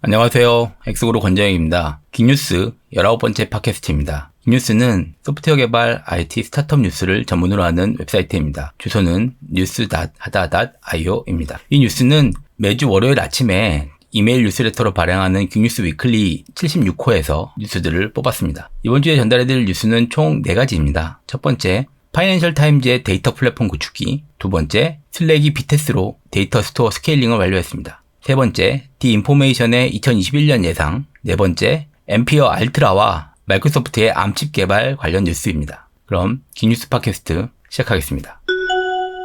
안녕하세요. 엑스그로 권정혁입니다. 빅뉴스 19번째 팟캐스트입니다. 빅뉴스는 소프트웨어 개발 IT 스타트업 뉴스를 전문으로 하는 웹사이트입니다. 주소는 news.hada.io입니다. 이 뉴스는 매주 월요일 아침에 이메일 뉴스레터로 발행하는 빅뉴스 위클리 76호에서 뉴스들을 뽑았습니다. 이번 주에 전달해드릴 뉴스는 총 4가지입니다. 첫 번째, 파이낸셜 타임즈의 데이터 플랫폼 구축기, 두 번째, 슬랙이 비테스로 데이터 스토어 스케일링을 완료했습니다. 세 번째, 디인포메이션의 2021년 예상. 네 번째, 엠피어 알트라와 마이크로소프트의 암칩 개발 관련 뉴스입니다. 그럼 기뉴스 팟캐스트 시작하겠습니다.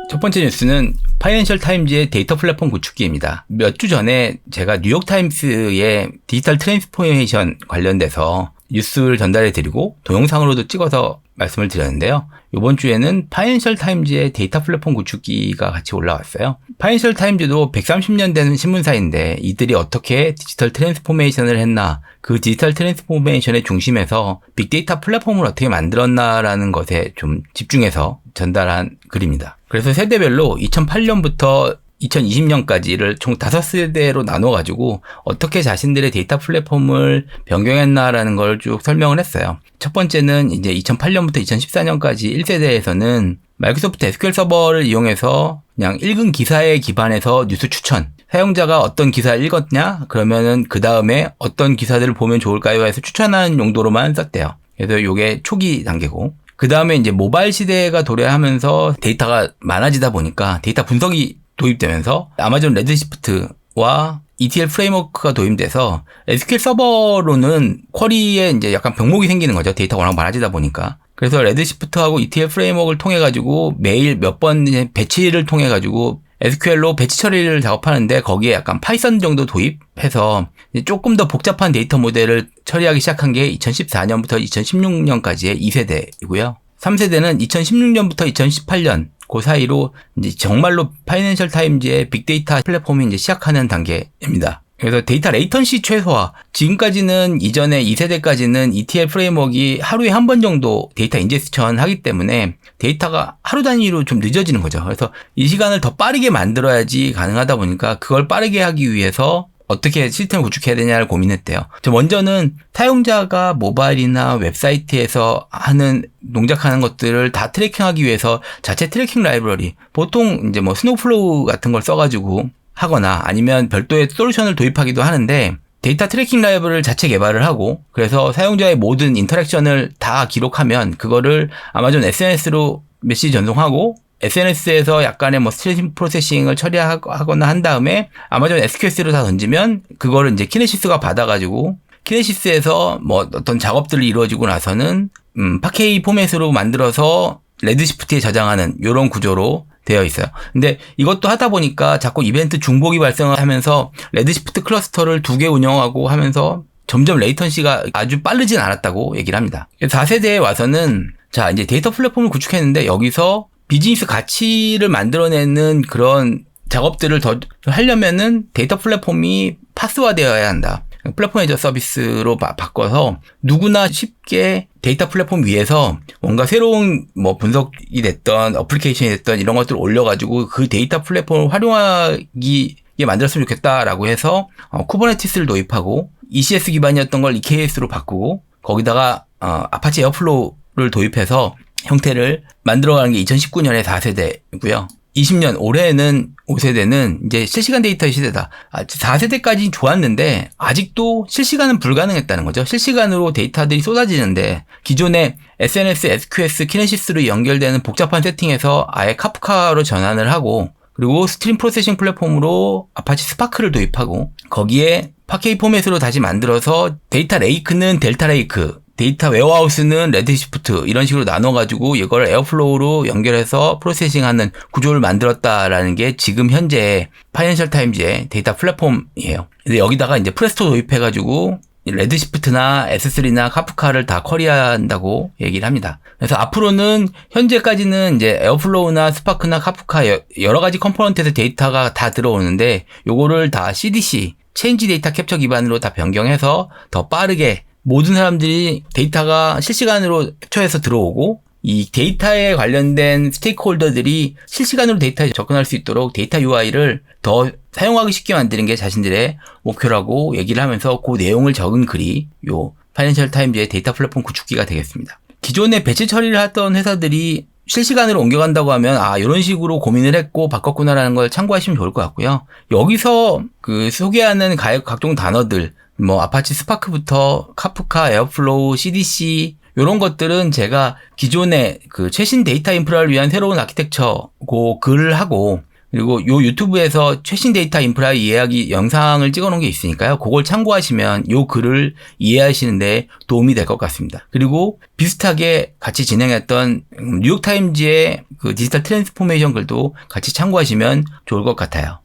첫 번째 뉴스는 파이낸셜 타임즈의 데이터 플랫폼 구축기입니다. 몇 주 전에 제가 뉴욕 타임스의 디지털 트랜스포메이션 관련돼서 뉴스를 전달해 드리고 동영상으로도 찍어서 말씀을 드렸는데요. 이번 주에는 파이낸셜 타임즈의 데이터 플랫폼 구축기가 같이 올라왔어요. 파이낸셜 타임즈도 130년 된 신문사인데 이들이 어떻게 디지털 트랜스포메이션을 했나, 그 디지털 트랜스포메이션의 중심에서 빅데이터 플랫폼을 어떻게 만들었나라는 것에 좀 집중해서 전달한 글입니다. 그래서 세대별로 2008년부터 2020년까지를 총 5세대로 나눠가지고 어떻게 자신들의 데이터 플랫폼을 변경했나라는 걸 쭉 설명을 했어요. 첫 번째는 이제 2008년부터 2014년까지 1세대에서는 마이크로소프트 SQL 서버를 이용해서 그냥 읽은 기사에 기반해서 뉴스 추천. 사용자가 어떤 기사를 읽었냐? 그러면은 그 다음에 어떤 기사들을 보면 좋을까요? 해서 추천하는 용도로만 썼대요. 그래서 이게 초기 단계고. 그 다음에 이제 모바일 시대가 도래하면서 데이터가 많아지다 보니까 데이터 분석이 도입되면서 아마존 레드시프트와 ETL 프레임워크가 도입돼서 SQL 서버로는 쿼리에 이제 약간 병목이 생기는 거죠. 데이터가 워낙 많아지다 보니까. 그래서 레드시프트하고 ETL 프레임워크를 통해 가지고 매일 몇 번 배치를 통해 가지고 SQL로 배치 처리를 작업하는데 거기에 약간 파이썬 정도 도입해서 조금 더 복잡한 데이터 모델을 처리하기 시작한 게 2014년부터 2016년까지의 2세대이고요. 3세대는 2016년부터 2018년 그 사이로 이제 정말로 파이낸셜 타임즈의 빅데이터 플랫폼이 이제 시작하는 단계입니다. 그래서 데이터 레이턴시 최소화. 지금까지는 이전에 2세대까지는 ETL 프레임워크가 하루에 한 번 정도 데이터 인젝션 하기 때문에 데이터가 하루 단위로 좀 늦어지는 거죠. 그래서 이 시간을 더 빠르게 만들어야지 가능하다 보니까 그걸 빠르게 하기 위해서 어떻게 시스템을 구축해야 되냐를 고민했대요. 먼저는 사용자가 모바일이나 웹사이트에서 하는 농작하는 것들을 다 트래킹하기 위해서 자체 트래킹 라이브러리 보통 이제 뭐 스노플로우 같은 걸 써가지고 하거나 아니면 별도의 솔루션을 도입하기도 하는데 데이터 트래킹 라이브를 자체 개발을 하고 그래서 사용자의 모든 인터랙션을 다 기록하면 그거를 아마존 SNS로 메시지 전송하고 SNS에서 약간의 뭐 스트리밍 프로세싱을 처리하거나 한 다음에 아마존 SQS로 다 던지면 그거를 이제 키네시스가 받아가지고 키네시스에서 뭐 어떤 작업들이 이루어지고 나서는 음, 파케이 포맷으로 만들어서 레드시프트에 저장하는 이런 구조로 되어 있어요. 근데 이것도 하다 보니까 자꾸 이벤트 중복이 발생을 하면서 레드시프트 클러스터를 두 개 운영하고 하면서 점점 레이턴시가 아주 빠르진 않았다고 얘기를 합니다. 4세대에 와서는 자, 이제 데이터 플랫폼을 구축했는데 여기서 비즈니스 가치를 만들어내는 그런 작업들을 더 하려면은 데이터 플랫폼이 파스화되어야 한다. 플랫폼 에저 서비스로 바, 바꿔서 누구나 쉽게 데이터 플랫폼 위에서 뭔가 새로운 뭐 분석이 됐던 어플리케이션이 됐던 이런 것들을 올려가지고 그 데이터 플랫폼을 활용하기 에 만들었으면 좋겠다라고 해서 어, 쿠버네티스를 도입하고 ECS 기반이었던 걸 EKS로 바꾸고 거기다가 어, 아파치 에어플로우를 도입해서 형태를 만들어가는 게 2019년에 4세대고요. 20년 올해는 5세대는 이제 실시간 데이터의 시대다. 4세대까지 아, 좋았는데 아직도 실시간은 불가능했다는 거죠. 실시간으로 데이터들이 쏟아지는데 기존의 SNS, SQS, 키네시스로 연결되는 복잡한 세팅에서 아예 카프카로 전환을 하고 그리고 스트림 프로세싱 플랫폼으로 아파치 스파크를 도입하고 거기에 파케이 포맷으로 다시 만들어서 데이터 레이크는 델타 레이크 데이터 웨어하우스는 레드시프트 이런 식으로 나눠가지고 이걸 에어플로우로 연결해서 프로세싱하는 구조를 만들었다라는 게 지금 현재 파이낸셜 타임즈의 데이터 플랫폼이에요. 근데 여기다가 이제 프레스토 도입해가지고 레드시프트나 S3나 카프카를 다 커리한다고 얘기를 합니다. 그래서 앞으로는 현재까지는 이제 에어플로우나 스파크나 카프카 여러 가지 컴포넌트에서 데이터가 다 들어오는데 요거를 다 CDC 체인지 데이터 캡처 기반으로 다 변경해서 더 빠르게 모든 사람들이 데이터가 실시간으로 캡처해서 들어오고 이 데이터에 관련된 스테이크홀더들이 실시간으로 데이터에 접근할 수 있도록 데이터 UI를 더 사용하기 쉽게 만드는 게 자신들의 목표라고 얘기를 하면서 그 내용을 적은 글이 요 파이낸셜 타임즈의 데이터 플랫폼 구축기가 되겠습니다. 기존에 배치 처리를 하던 회사들이 실시간으로 옮겨간다고 하면 아 이런 식으로 고민을 했고 바꿨구나라는 걸 참고하시면 좋을 것 같고요. 여기서 그 소개하는 각종 단어들 뭐 아파치 스파크부터 카프카, 에어플로우, CDC 이런 것들은 제가 기존에 그 최신 데이터 인프라를 위한 새로운 아키텍처고 글을 하고 그리고 요 유튜브에서 최신 데이터 인프라 이해하기 영상을 찍어 놓은 게 있으니까요. 그걸 참고하시면 요 글을 이해하시는데 도움이 될 것 같습니다. 그리고 비슷하게 같이 진행했던 뉴욕타임즈의 그 디지털 트랜스포메이션 글도 같이 참고하시면 좋을 것 같아요.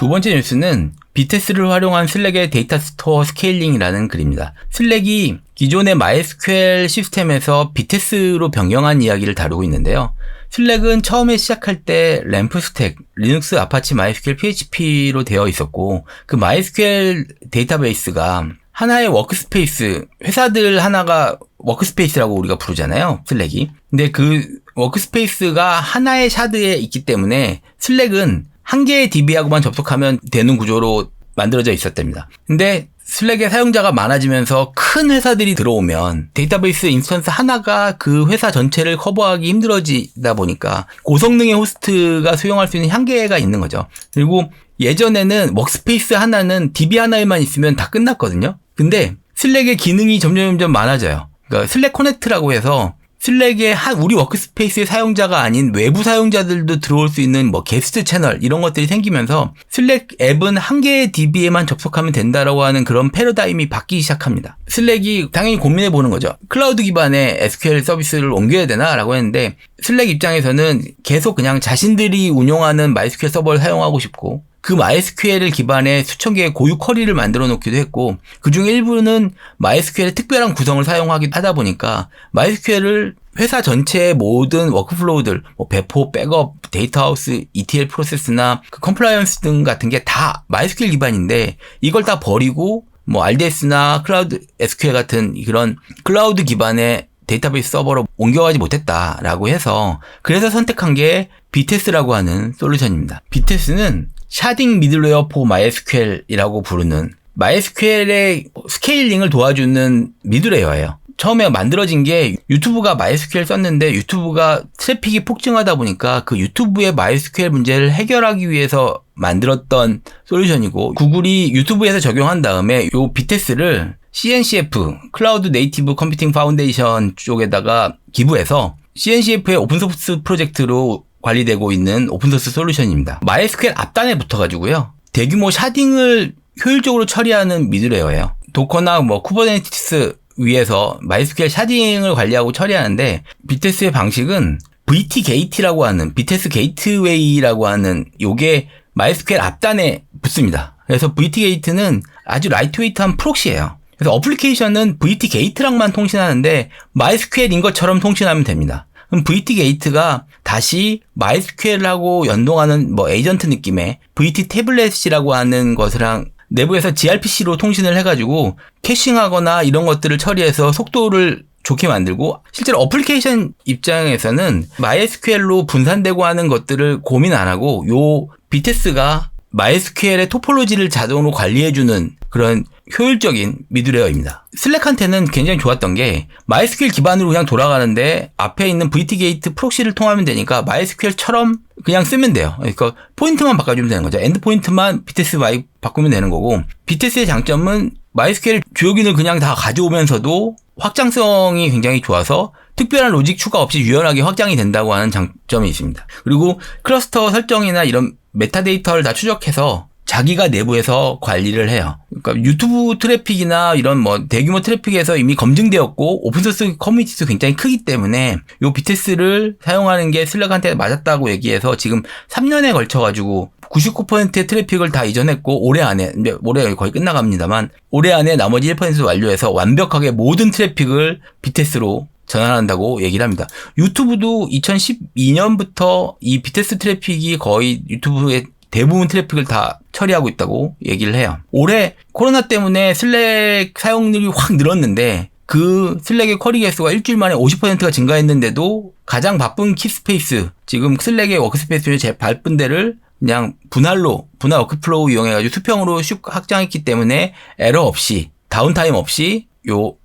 두 번째 뉴스는 비테스를 활용한 슬랙의 데이터 스토어 스케일링이라는 글입니다. 슬랙이 기존의 MySQL 시스템에서 비테스로 변경한 이야기를 다루고 있는데요. 슬랙은 처음에 시작할 때 램프 스택, 리눅스, 아파치, 마이스큐엘, PHP로 되어 있었고 그 마이스큐엘 데이터베이스가 하나의 워크스페이스, 회사들 하나가 워크스페이스라고 우리가 부르잖아요. 슬랙이. 근데 그 워크스페이스가 하나의 샤드에 있기 때문에 슬랙은 한 개의 DB하고만 접속하면 되는 구조로 만들어져 있었답니다. 근데 슬랙의 사용자가 많아지면서 큰 회사들이 들어오면 데이터베이스 인스턴스 하나가 그 회사 전체를 커버하기 힘들어지다 보니까 고성능의 호스트가 수용할 수 있는 한계가 있는 거죠. 그리고 예전에는 워크스페이스 하나는 DB 하나에만 있으면 다 끝났거든요. 근데 슬랙의 기능이 점점 점점 많아져요. 그러니까 슬랙 커넥트라고 해서 슬랙의 한 우리 워크스페이스의 사용자가 아닌 외부 사용자들도 들어올 수 있는 뭐 게스트 채널 이런 것들이 생기면서 슬랙 앱은 한 개의 DB에만 접속하면 된다라고 하는 그런 패러다임이 바뀌기 시작합니다. 슬랙이 당연히 고민해 보는 거죠. 클라우드 기반의 SQL 서비스를 옮겨야 되나라고 했는데 슬랙 입장에서는 계속 그냥 자신들이 운영하는 MySQL 서버를 사용하고 싶고 그 MySQL을 기반의 수천 개의 고유 쿼리를 만들어 놓기도 했고 그중 일부는 MySQL의 특별한 구성을 사용하기 하다 보니까 MySQL을 회사 전체의 모든 워크플로우들, 뭐 배포, 백업, 데이터하우스, ETL 프로세스나 그 컴플라이언스 등 같은 게 다 MySQL 기반인데 이걸 다 버리고 뭐 RDS나 클라우드 SQL 같은 그런 클라우드 기반의 데이터베이스 서버로 옮겨가지 못했다라고 해서 그래서 선택한 게 비테스라고 하는 솔루션입니다. 비테스는 샤딩 미들웨어 포 MySQL이라고 부르는 MySQL의 스케일링을 도와주는 미들웨어예요. 처음에 만들어진 게 유튜브가 MySQL 썼는데 유튜브가 트래픽이 폭증하다 보니까 그 유튜브의 MySQL 문제를 해결하기 위해서 만들었던 솔루션이고 구글이 유튜브에서 적용한 다음에 요 비테스를 CNCF 클라우드 네이티브 컴퓨팅 파운데이션 쪽에다가 기부해서 CNCF의 오픈소스 프로젝트로 관리되고 있는 오픈소스 솔루션입니다. MySQL 앞단에 붙어가지고요. 대규모 샤딩을 효율적으로 처리하는 미드웨어예요. 도커나 뭐 쿠버네티스 위에서 MySQL 샤딩을 관리하고 처리하는데 비테스의 방식은 VT 게이트라고 하는 비테스 게이트웨이라고 하는 요게 MySQL 앞단에 붙습니다. 그래서 VT 게이트는 아주 라이트웨이트한 프록시예요. 그래서 어플리케이션은 VT 게이트랑만 통신하는데 MySQL인 것처럼 통신하면 됩니다. 그럼 VT 게이트가 다시 MySQL하고 연동하는 뭐 에이전트 느낌의 VT 태블릿이라고 하는 것이랑 내부에서 gRPC로 통신을 해가지고 캐싱하거나 이런 것들을 처리해서 속도를 좋게 만들고 실제로 어플리케이션 입장에서는 MySQL로 분산되고 하는 것들을 고민 안 하고 요 비테스가 MySQL의 토폴로지를 자동으로 관리해주는 그런 효율적인 미드웨어입니다. 슬랙한테는 굉장히 좋았던 게 MySQL 기반으로 그냥 돌아가는데 앞에 있는 VT게이트 프록시를 통하면 되니까 MySQL처럼 그냥 쓰면 돼요. 그러니까 포인트만 바꿔주면 되는 거죠. 엔드 포인트만 BTS Y 바꾸면 되는 거고 BTS의 장점은 MySQL 주요 기능을 그냥 다 가져오면서도 확장성이 굉장히 좋아서 특별한 로직 추가 없이 유연하게 확장이 된다고 하는 장점이 있습니다. 그리고 클러스터 설정이나 이런 메타데이터를 다 추적해서 자기가 내부에서 관리를 해요. 그러니까 유튜브 트래픽이나 이런 뭐 대규모 트래픽에서 이미 검증되었고 오픈소스 커뮤니티도 굉장히 크기 때문에 요 비테스를 사용하는 게 슬랙한테 맞았다고 얘기해서 지금 3년에 걸쳐 가지고 99%의 트래픽을 다 이전했고 올해 안에 올해 거의 끝나갑니다만 올해 안에 나머지 1% 완료해서 완벽하게 모든 트래픽을 비테스로 전환한다고 얘기를 합니다. 유튜브도 2012년부터 이 비테스 트래픽이 거의 유튜브에 대부분 트래픽을 다 처리하고 있다고 얘기를 해요. 올해 코로나 때문에 슬랙 사용률이 확 늘었는데 그 슬랙의 쿼리 개수가 일주일 만에 50%가 증가했는데도 가장 바쁜 키스페이스, 지금 슬랙의 워크스페이스 중에 제일 바쁜 데를 그냥 분할로, 분할 워크플로우 이용해가지고 수평으로 슉 확장했기 때문에 에러 없이, 다운타임 없이 요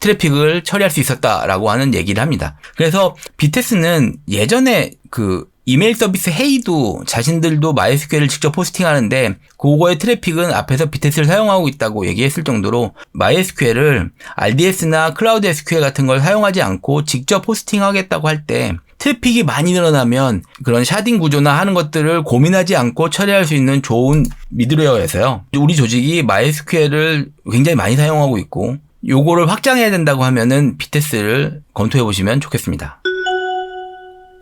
트래픽을 처리할 수 있었다라고 하는 얘기를 합니다. 그래서 비테스는 예전에 그 이메일 서비스 헤이도 자신들도 마이스퀘어를 직접 포스팅하는데 그거의 트래픽은 앞에서 비테스를 사용하고 있다고 얘기했을 정도로 마이스퀘어를 RDS나 클라우드 SQL 같은 걸 사용하지 않고 직접 포스팅하겠다고 할 때 트래픽이 많이 늘어나면 그런 샤딩 구조나 하는 것들을 고민하지 않고 처리할 수 있는 좋은 미드웨어여서요. 우리 조직이 마이스퀘어를 굉장히 많이 사용하고 있고 요거를 확장해야 된다고 하면은 비테스를 검토해 보시면 좋겠습니다.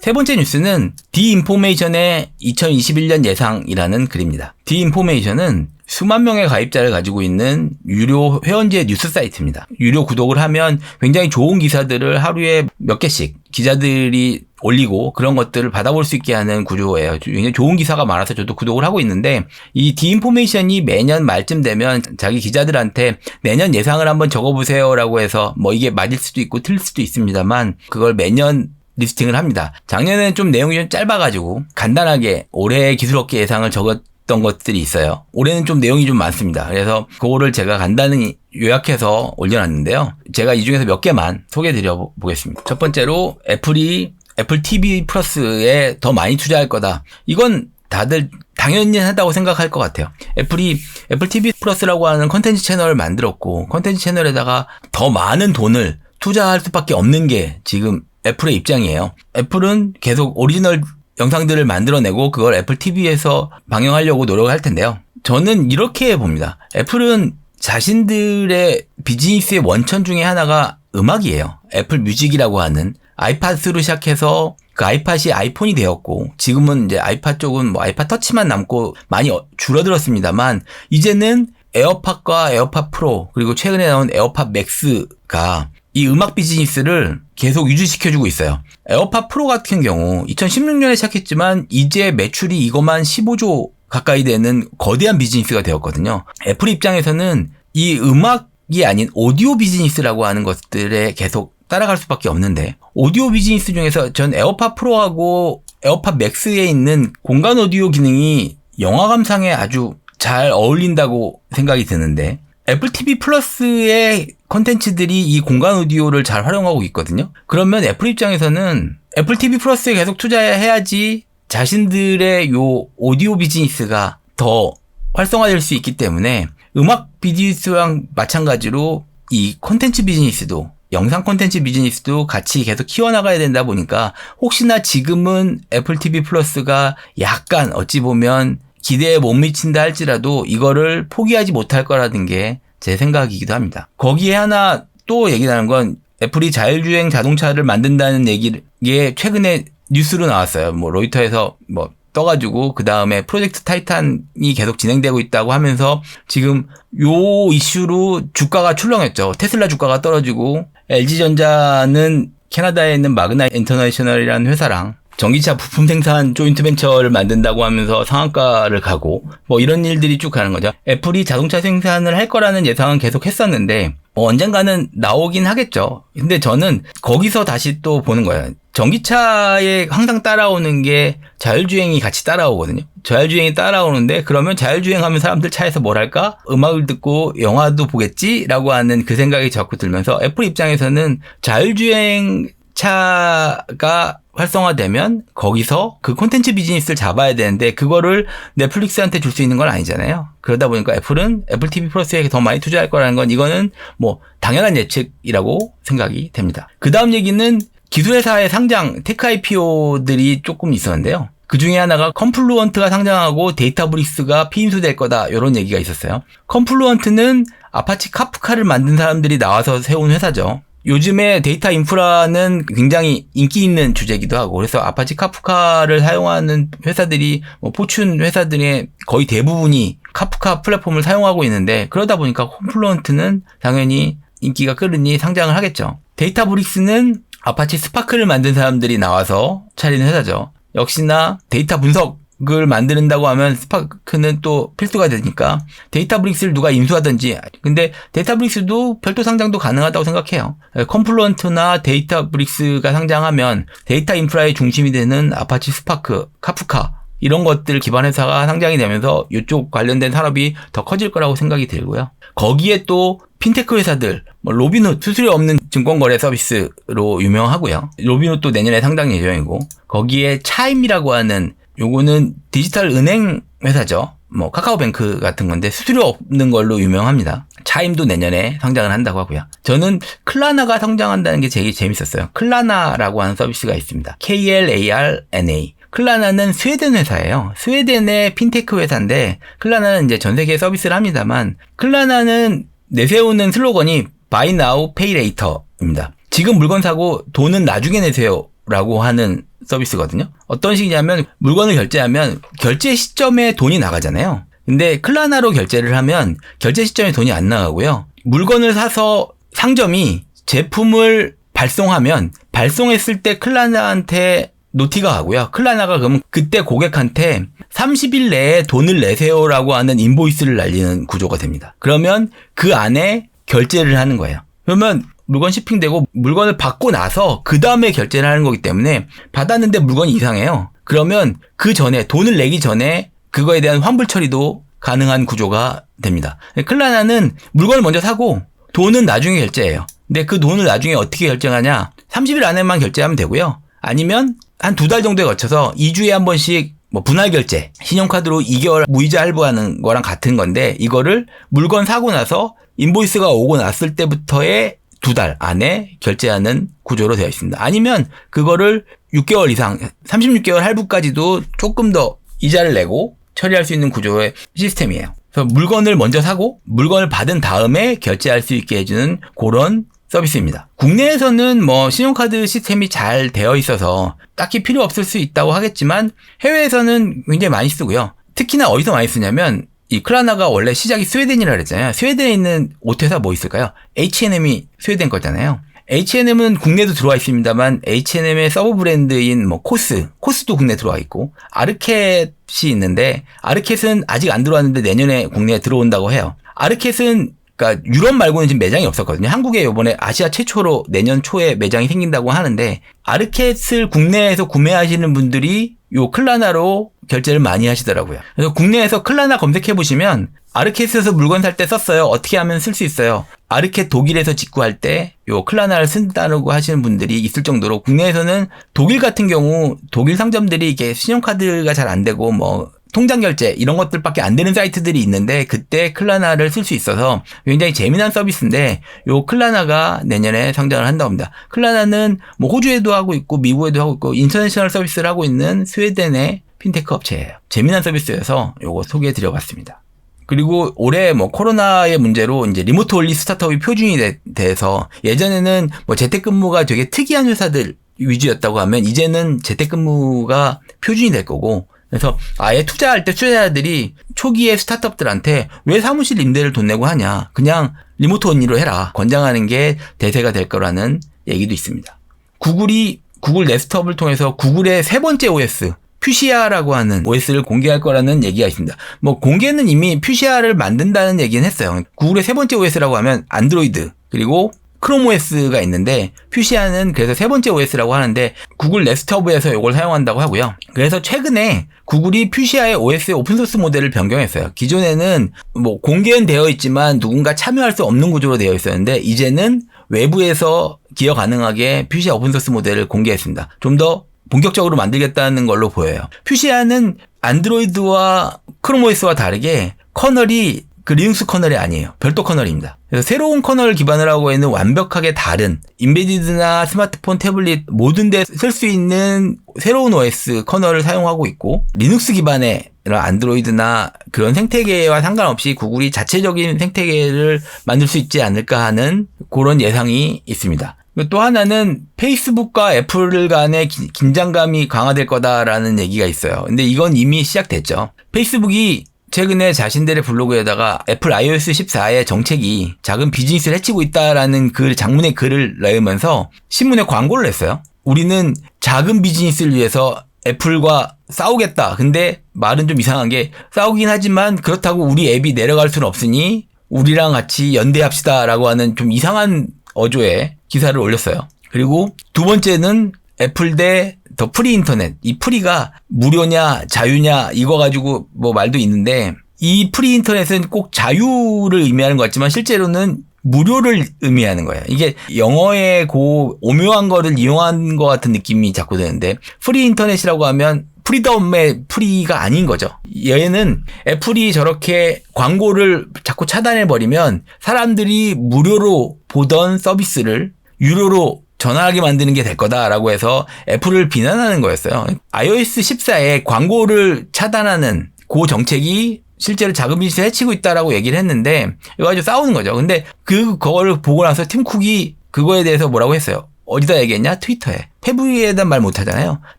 세 번째 뉴스는 디인포메이션의 2021년 예상이라는 글입니다. 디인포메이션은 수만 명의 가입자를 가지고 있는 유료 회원제 뉴스 사이트입니다. 유료 구독을 하면 굉장히 좋은 기사들을 하루에 몇 개씩 기자들이 올리고 그런 것들을 받아볼 수 있게 하는 구조예요. 굉장히 좋은 기사가 많아서 저도 구독을 하고 있는데 이 디인포메이션이 매년 말쯤 되면 자기 기자들한테 내년 예상을 한번 적어보세요라고 해서 뭐 이게 맞을 수도 있고 틀릴 수도 있습니다만 그걸 매년 리스팅을 합니다. 작년에는 좀 내용이 좀 짧아가지고 간단하게 올해의 기술업계 예상을 적었 던 것들이 있어요. 올해는 좀 내용이 좀 많습니다. 그래서 그거를 제가 간단히 요약해서 올려놨는데요. 제가 이 중에서 몇 개만 소개해드려 보겠습니다. 첫 번째로 애플이 애플 TV 플러스에 더 많이 투자할 거다. 이건 다들 당연히 하다고 생각할 것 같아요. 애플이 애플 TV 플러스라고 하는 컨텐츠 채널을 만들었고 컨텐츠 채널에다가 더 많은 돈을 투자할 수밖에 없는 게 지금 애플의 입장이에요. 애플은 계속 오리지널 영상들을 만들어내고 그걸 애플 TV에서 방영하려고 노력을 할 텐데요. 저는 이렇게 봅니다. 애플은 자신들의 비즈니스의 원천 중에 하나가 음악이에요. 애플 뮤직이라고 하는 아이팟으로 시작해서 그 아이팟이 아이폰이 되었고 지금은 이제 아이팟 쪽은 뭐 아이팟 터치만 남고 많이 어, 줄어들었습니다만 이제는 에어팟과 에어팟 프로 그리고 최근에 나온 에어팟 맥스가 이 음악 비즈니스를 계속 유지시켜주고 있어요. 에어팟 프로 같은 경우 2016년에 시작했지만 이제 매출이 이것만 15조 가까이 되는 거대한 비즈니스가 되었거든요. 애플 입장에서는 이 음악이 아닌 오디오 비즈니스라고 하는 것들에 계속 따라갈 수밖에 없는데 오디오 비즈니스 중에서 전 에어팟 프로하고 에어팟 맥스에 있는 공간 오디오 기능이 영화 감상에 아주 잘 어울린다고 생각이 드는데 애플 TV 플러스의 컨텐츠들이 이 공간 오디오를 잘 활용하고 있거든요. 그러면 애플 입장에서는 애플 TV 플러스에 계속 투자해야지 자신들의 요 오디오 비즈니스가 더 활성화될 수 있기 때문에 음악 비즈니스랑 마찬가지로 이 컨텐츠 비즈니스도 영상 콘텐츠 비즈니스도 같이 계속 키워나가야 된다 보니까 혹시나 지금은 애플 TV 플러스가 약간 어찌 보면 기대에 못 미친다 할지라도 이거를 포기하지 못할 거라는 게 제 생각이기도 합니다. 거기에 하나 또 얘기하는 건 애플이 자율주행 자동차를 만든다는 얘기게 최근에 뉴스로 나왔어요. 뭐 로이터에서 뭐 떠가지고 그 다음에 프로젝트 타이탄이 계속 진행되고 있다고 하면서 지금 요 이슈로 주가가 출렁했죠. 테슬라 주가가 떨어지고 LG전자는 캐나다에 있는 마그나 인터내셔널이라는 회사랑 전기차 부품 생산 조인트 벤처를 만든다고 하면서 상한가를 가고 뭐 이런 일들이 쭉 가는 거죠. 애플이 자동차 생산을 할 거라는 예상은 계속 했었는데 뭐 언젠가는 나오긴 하겠죠. 근데 저는 거기서 다시 또 보는 거예요. 전기차에 항상 따라오는 게 자율주행이 같이 따라오거든요. 자율주행이 따라오는데 그러면 자율주행하면 사람들 차에서 뭘 할까? 음악을 듣고 영화도 보겠지라고 하는 그 생각이 자꾸 들면서 애플 입장에서는 자율주행 차가 활성화되면 거기서 그 콘텐츠 비즈니스를 잡아야 되는데 그거를 넷플릭스한테 줄 수 있는 건 아니잖아요. 그러다 보니까 애플은 애플 TV 플러스에 더 많이 투자할 거라는 건 이거는 뭐 당연한 예측이라고 생각이 됩니다. 그 다음 얘기는 기술회사의 상장 테크 IPO들이 조금 있었는데요. 그 중에 하나가 컴플루언트가 상장하고 데이터브릭스가 피임수될 거다 이런 얘기가 있었어요. 컴플루언트는 아파치 카프카를 만든 사람들이 나와서 세운 회사죠. 요즘에 데이터 인프라는 굉장히 인기 있는 주제이기도 하고 그래서 아파치 카프카를 사용하는 회사들이 뭐 포춘 회사들의 거의 대부분이 카프카 플랫폼을 사용하고 있는데 그러다 보니까 홈플루언트는 당연히 인기가 끓으니 상장을 하겠죠. 데이터 브릭스는 아파치 스파크를 만든 사람들이 나와서 차린 회사죠. 역시나 데이터 분석 를 만드는다고 하면 스파크는 또 필수가 되니까 데이터브릭스를 누가 인수하든지 근데 데이터브릭스도 별도 상장도 가능하다고 생각해요. 컴플루언트나 데이터브릭스가 상장하면 데이터 인프라의 중심이 되는 아파치 스파크, 카프카 이런 것들 기반 회사가 상장이 되면서 이쪽 관련된 산업이 더 커질 거라고 생각이 들고요. 거기에 또 핀테크 회사들, 뭐 로비노 수수료 없는 증권거래 서비스로 유명하고요. 로비노도 내년에 상장 예정이고 거기에 차임이라고 하는 요거는 디지털 은행 회사죠. 뭐 카카오뱅크 같은 건데 수수료 없는 걸로 유명합니다. 차임도 내년에 상장을 한다고 하고요. 저는 클라나가 성장한다는 게 되게 재밌었어요. 클라나라고 하는 서비스가 있습니다. K-L-A-R-N-A. 클라나는 스웨덴 회사예요. 스웨덴의 핀테크 회사인데 클라나는 이제 전 세계 서비스를 합니다만 클라나는 내세우는 슬로건이 Buy Now, Pay Later입니다. 지금 물건 사고 돈은 나중에 내세요라고 하는 서비스거든요. 어떤 식이냐면 물건을 결제하면 결제 시점에 돈이 나가잖아요. 근데 클라나로 결제를 하면 결제 시점에 돈이 안 나가고요. 물건을 사서 상점이 제품을 발송하면 발송했을 때 클라나한테 노티가 가고요. 클라나가 그러면 그때 고객한테 30일 내에 돈을 내세요라고 하는 인보이스를 날리는 구조가 됩니다. 그러면 그 안에 결제를 하는 거예요. 그러면 물건 쇼핑되고 물건을 받고 나서 그 다음에 결제를 하는 거기 때문에 받았는데 물건이 이상해요. 그러면 그 전에 돈을 내기 전에 그거에 대한 환불 처리도 가능한 구조가 됩니다. 클라나는 물건을 먼저 사고 돈은 나중에 결제해요. 근데 그 돈을 나중에 어떻게 결정하냐? 30일 안에만 결제하면 되고요. 아니면 한 두 달 정도에 거쳐서 2주에 한 번씩 뭐 분할 결제, 신용카드로 2개월 무이자 할부하는 거랑 같은 건데 이거를 물건 사고 나서 인보이스가 오고 났을 때부터의 두 달 안에 결제하는 구조로 되어 있습니다. 아니면 그거를 6개월 이상, 36개월 할부까지도 조금 더 이자를 내고 처리할 수 있는 구조의 시스템이에요. 그래서 물건을 먼저 사고 물건을 받은 다음에 결제할 수 있게 해주는 그런 서비스입니다. 국내에서는 뭐 신용카드 시스템이 잘 되어 있어서 딱히 필요 없을 수 있다고 하겠지만 해외에서는 굉장히 많이 쓰고요. 특히나 어디서 많이 쓰냐면 이 클라나가 원래 시작이 스웨덴이라 그랬잖아요. 스웨덴에 있는 오토회사 뭐 있을까요? H&M이 스웨덴 거잖아요. H&M은 국내도 들어와 있습니다만 H&M의 서브 브랜드인 뭐 코스, 코스도 국내 들어와 있고 아르켓이 있는데 아르켓은 아직 안 들어왔는데 내년에 국내에 들어온다고 해요. 아르켓은 그러니까 유럽 말고는 지금 매장이 없었거든요. 한국에 이번에 아시아 최초로 내년 초에 매장이 생긴다고 하는데 아르켓을 국내에서 구매하시는 분들이 요 클라나로 결제를 많이 하시더라고요. 그래서 국내에서 클라나 검색해 보시면 아르켓에서 물건 살 때 썼어요. 어떻게 하면 쓸 수 있어요. 아르켓 독일에서 직구할 때 요 클라나를 쓴다고 하시는 분들이 있을 정도로 국내에서는 독일 같은 경우 독일 상점들이 이게 신용카드가 잘 안 되고 뭐 통장 결제 이런 것들밖에 안 되는 사이트들이 있는데 그때 클라나를 쓸 수 있어서 굉장히 재미난 서비스인데 요 클라나가 내년에 상장을 한다고 합니다. 클라나는 뭐 호주에도 하고 있고 미국에도 하고 있고 인터내셔널 서비스를 하고 있는 스웨덴의 핀테크 업체예요. 재미난 서비스여서 요거 소개해 드려 봤습니다. 그리고 올해 뭐 코로나의 문제로 이제 리모트 올리 스타트업이 표준이 돼, 돼서 예전에는 뭐 재택근무가 되게 특이한 회사들 위주였다고 하면 이제는 재택근무가 표준이 될 거고 그래서 아예 투자할 때 투자자들이 초기에 스타트업들한테 왜 사무실 임대를 돈 내고 하냐. 그냥 리모트 언니로 해라. 권장하는 게 대세가 될 거라는 얘기도 있습니다. 구글이 구글 네스트업을 통해서 구글의 세 번째 OS 퓨시아라고 하는 OS를 공개할 거라는 얘기가 있습니다. 뭐 공개는 이미 퓨시아를 만든다는 얘기는 했어요. 구글의 세 번째 OS라고 하면 안드로이드 그리고 크롬 OS가 있는데 퓨시아는 그래서 세 번째 OS라고 하는데 구글 네스트허브에서 이걸 사용한다고 하고요. 그래서 최근에 구글이 퓨시아의 OS 오픈소스 모델을 변경했어요. 기존에는 뭐 공개는 되어 있지만 누군가 참여할 수 없는 구조로 되어 있었는데 이제는 외부에서 기여 가능하게 퓨시아 오픈소스 모델을 공개했습니다. 좀 더 본격적으로 만들겠다는 걸로 보여요. 퓨시아는 안드로이드와 크롬 OS와 다르게 커널이 그 리눅스 커널이 아니에요. 별도 커널입니다. 그래서 새로운 커널을 기반으로 하고 있는 완벽하게 다른 인베디드나 스마트폰, 태블릿 모든 데 쓸 수 있는 새로운 OS 커널을 사용하고 있고 리눅스 기반의 이런 안드로이드나 그런 생태계와 상관없이 구글이 자체적인 생태계를 만들 수 있지 않을까 하는 그런 예상이 있습니다. 또 하나는 페이스북과 애플 간의 긴장감이 강화될 거다라는 얘기가 있어요. 근데 이건 이미 시작됐죠. 페이스북이 최근에 자신들의 블로그에다가 애플 iOS 14의 정책이 작은 비즈니스를 해치고 있다라는 글, 장문의 글을 내으면서 신문에 광고를 했어요. 우리는 작은 비즈니스를 위해서 애플과 싸우겠다. 근데 말은 좀 이상한 게 싸우긴 하지만 그렇다고 우리 앱이 내려갈 수는 없으니 우리랑 같이 연대합시다라고 하는 좀 이상한 어조의 기사를 올렸어요. 그리고 두 번째는 애플 대 더 프리 인터넷. 이 프리가 무료냐 자유냐 이거 가지고 뭐 말도 있는데 이 프리 인터넷은 꼭 자유를 의미하는 것 같지만 실제로는 무료를 의미하는 거예요. 이게 영어의 고 오묘한 거를 이용한 것 같은 느낌이 자꾸 드는데 프리 인터넷이라고 하면 프리덤의 프리가 아닌 거죠. 얘는 애플이 저렇게 광고를 자꾸 차단해 버리면 사람들이 무료로 보던 서비스를 유료로 전화하게 만드는 게 될 거다라고 해서 애플을 비난하는 거였어요. iOS 14에 광고를 차단하는 그 정책이 실제로 자금 비즈니스 해치고 있다라고 얘기를 했는데 이거 가지고 싸우는 거죠. 근데 그 그거를 보고 나서 팀 쿡이 그거에 대해서 뭐라고 했어요. 어디다 얘기했냐? 트위터에. 태브에다 말 못하잖아요.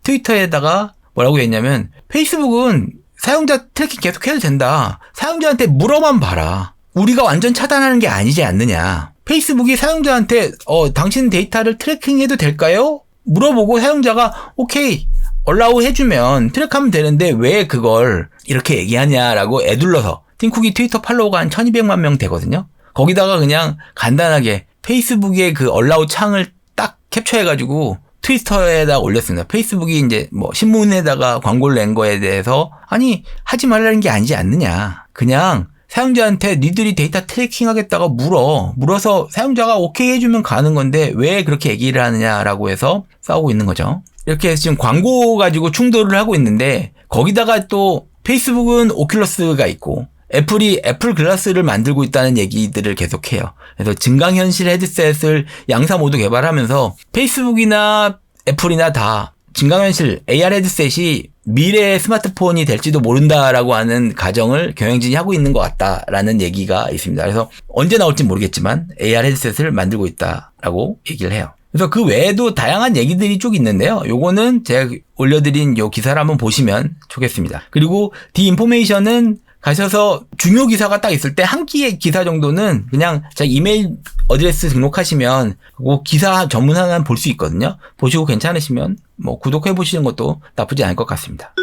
트위터에다가 뭐라고 했냐면 페이스북은 사용자 트래킹 계속 해도 된다. 사용자한테 물어만 봐라. 우리가 완전 차단하는 게 아니지 않느냐. 페이스북이 사용자한테 어 당신 데이터를 트래킹해도 될까요? 물어보고 사용자가 오케이 얼라우 해주면 트랙하면 되는데 왜 그걸 이렇게 얘기하냐라고 애둘러서 팀쿡이 트위터 팔로워가 한 1200만 명 되거든요. 거기다가 그냥 간단하게 페이스북의 그 얼라우 창을 딱 캡처해가지고 트위터에다 올렸습니다. 페이스북이 이제 뭐 신문에다가 광고를 낸 거에 대해서 아니 하지 말라는 게 아니지 않느냐. 그냥 사용자한테 니들이 데이터 트래킹 하겠다고 물어. 물어서 사용자가 오케이 해주면 가는 건데 왜 그렇게 얘기를 하느냐라고 해서 싸우고 있는 거죠. 이렇게 해서 지금 광고 가지고 충돌을 하고 있는데 거기다가 또 페이스북은 오큘러스가 있고 애플이 애플 글라스를 만들고 있다는 얘기들을 계속해요. 그래서 증강현실 헤드셋을 양사 모두 개발하면서 페이스북이나 애플이나 다 증강현실 AR 헤드셋이 미래의 스마트폰이 될지도 모른다라고 하는 가정을 경영진이 하고 있는 것 같다라는 얘기가 있습니다. 그래서 언제 나올지 모르겠지만 AR 헤드셋을 만들고 있다라고 얘기를 해요. 그래서 그 외에도 다양한 얘기들이 쭉 있는데요. 요거는 제가 올려드린 요 기사를 한번 보시면 좋겠습니다. 그리고 디 인포메이션은 가셔서 중요 기사가 딱 있을 때 한 끼의 기사 정도는 그냥 자 이메일 어드레스 등록하시면 그 기사 전문 하나 볼수 있거든요. 보시고 괜찮으시면 뭐 구독해 보시는 것도 나쁘지 않을 것 같습니다.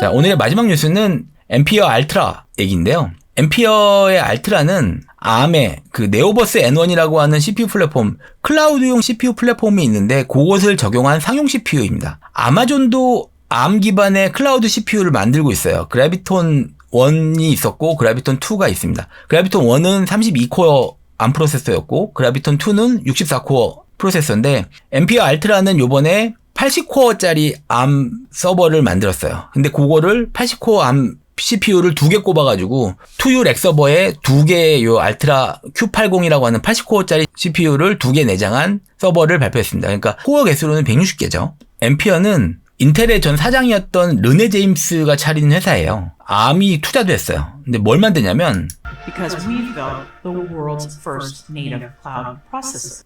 자 오늘의 마지막 뉴스는 엠피어 알트라 얘기인데요. 엠피어의 알트라는 암의 그 네오버스 N1이라고 하는 CPU 플랫폼, 클라우드용 CPU 플랫폼이 있는데 그것을 적용한 상용 CPU입니다. 아마존도 암 기반의 클라우드 CPU를 만들고 있어요. 그래비톤 1이 있었고 그래비톤 2가 있습니다. 그래비톤 1은 32코어 암 프로세서였고 그래비톤 2는 64코어 프로세서인데 엠피어 알트라는 요번에 80코어짜리 암 서버를 만들었어요. 근데 그거를 80코어 암 CPU를 두 개 꼽아가지고 2U 렉 서버에 두 개의 요 알트라 Q80이라고 하는 80코어짜리 CPU를 두 개 내장한 서버를 발표했습니다. 그러니까 코어 개수로는 160개죠. 엠피어는 인텔의 전 사장이었던 르네 제임스가 차린 회사예요. 암이 투자도 했어요. 근데 뭘 만드냐면.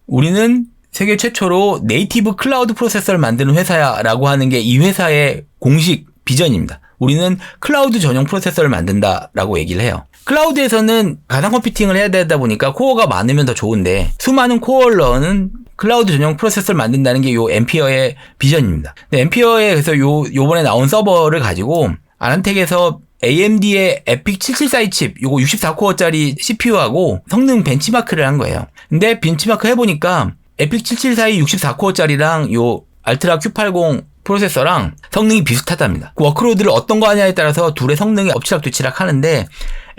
우리는 세계 최초로 네이티브 클라우드 프로세서를 만드는 회사야라고 하는 게 이 회사의 공식 비전입니다. 우리는 클라우드 전용 프로세서를 만든다라고 얘기를 해요. 클라우드에서는 가상 컴퓨팅을 해야 되다 보니까 코어가 많으면 더 좋은데 수많은 코어를 넣는 클라우드 전용 프로세서를 만든다는 게 요 엠피어의 비전입니다. 근데 엠피어에 그래서 요 요번에 나온 서버를 가지고 아란텍에서 AMD의 에픽 774이 칩, 요거 64코어짜리 CPU하고 성능 벤치마크를 한 거예요. 근데 벤치마크 해보니까 에픽 774이 64코어짜리랑 요 알트라 Q80 프로세서랑 성능이 비슷하답니다. 그 워크로드를 어떤 거 하냐에 따라서 둘의 성능이 엎치락뒤치락 하는데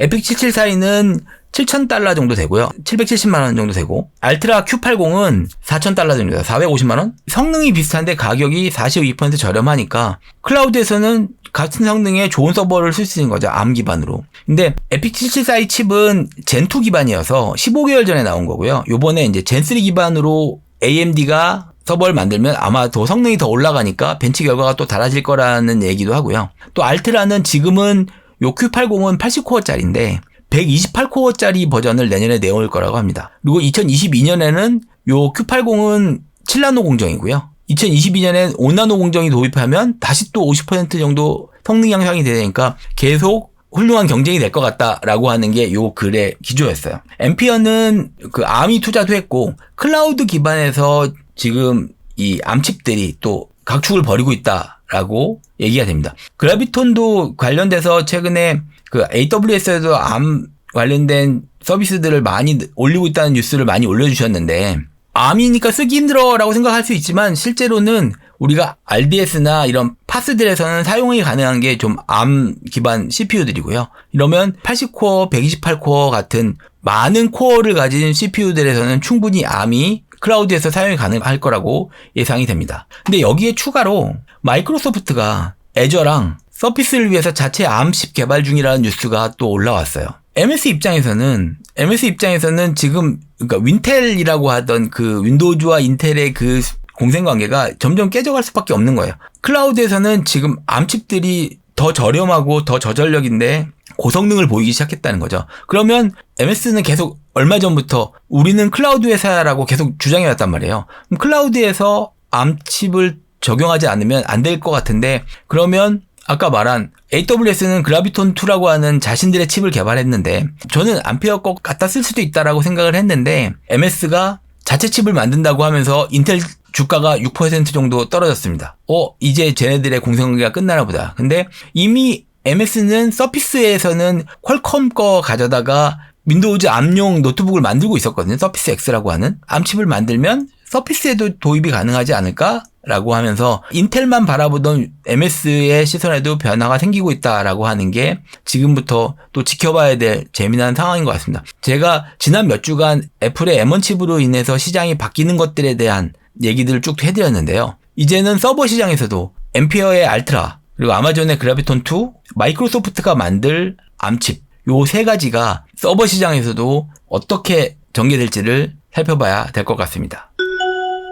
에픽 7742는 7,000달러 정도 되고요. 770만원 정도 되고, 알트라 Q80은 4,000달러 정도입니다. 450만원? 성능이 비슷한데 가격이 42% 저렴하니까, 클라우드에서는 같은 성능의 좋은 서버를 쓸 수 있는 거죠. 암 기반으로. 근데 에픽 774이 칩은 젠2 기반이어서 15개월 전에 나온 거고요. 요번에 이제 젠3 기반으로 AMD가 서버를 만들면 아마 더 성능이 더 올라가니까 벤치 결과가 또 달라질 거라는 얘기도 하고요. 또 알트라는 지금은 요 Q80은 80코어짜리인데 128코어짜리 버전을 내년에 내올 거라고 합니다. 그리고 2022년에는 요 Q80은 7나노 공정이고요. 2022년엔 5나노 공정이 도입하면 다시 또 50% 정도 성능 향상이 되니까 계속 훌륭한 경쟁이 될 것 같다라고 하는 게 요 글의 기조였어요. 엠피어는 그 암이 투자도 했고 클라우드 기반에서 지금 이 암칩들이 또 각축을 벌이고 있다. 라고 얘기가 됩니다. 그라비톤도 관련돼서 최근에 그 AWS에도 암 관련된 서비스들을 많이 올리고 있다는 뉴스를 많이 올려주셨는데 암이니까 쓰기 힘들어라고 생각할 수 있지만 실제로는 우리가 RDS나 이런 파스들에서는 사용이 가능한 게 좀 암 기반 CPU들이고요. 이러면 80코어, 128코어 같은 많은 코어를 가진 CPU들에서는 충분히 암이 클라우드에서 사용이 가능할 거라고 예상이 됩니다. 근데 여기에 추가로 마이크로소프트가 애저랑 서피스를 위해서 자체 암칩 개발 중이라는 뉴스가 또 올라왔어요. MS 입장에서는 MS 입장에서는 지금 그러니까 윈텔이라고 하던 그 윈도우즈와 인텔의 그 공생 관계가 점점 깨져갈 수밖에 없는 거예요. 클라우드에서는 지금 암칩들이 더 저렴하고 더 저전력인데 고성능을 보이기 시작했다는 거죠. 그러면 MS는 계속 얼마 전부터 우리는 클라우드 회사라고 계속 주장해 왔단 말이에요. 그럼 클라우드에서 암칩을 적용하지 않으면 안 될 것 같은데 그러면 아까 말한 AWS는 그라비톤 2라고 하는 자신들의 칩을 개발했는데 저는 암페어 것 갖다 쓸 수도 있다라고 생각을 했는데 MS가 자체 칩을 만든다고 하면서 인텔 주가가 6% 정도 떨어졌습니다. 어, 이제 쟤네들의 공생관계가 끝나나 보다. 근데 이미 MS는 서피스에서는 퀄컴 거 가져다가 윈도우즈 암용 노트북을 만들고 있었거든요. 서피스 X라고 하는 암칩을 만들면 서피스에도 도입이 가능하지 않을까라고 하면서 인텔만 바라보던 MS의 시선에도 변화가 생기고 있다라고 하는 게 지금부터 또 지켜봐야 될 재미난 상황인 것 같습니다. 제가 지난 몇 주간 애플의 M1 칩으로 인해서 시장이 바뀌는 것들에 대한 얘기들을 쭉 해드렸는데요. 이제는 서버 시장에서도 엠피어의 알트라 그리고 아마존의 그래비톤 2, 마이크로소프트가 만들 암칩 요 세 가지가 서버 시장에서도 어떻게 전개될지를 살펴봐야 될 것 같습니다.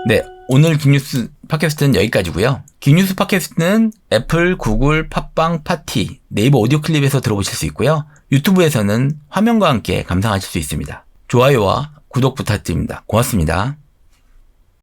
네, 오늘 빅뉴스 팟캐스트는 여기까지고요. 빅뉴스 팟캐스트는 애플, 구글, 팟빵, 파티, 네이버 오디오 클립에서 들어보실 수 있고요. 유튜브에서는 화면과 함께 감상하실 수 있습니다. 좋아요와 구독 부탁드립니다. 고맙습니다.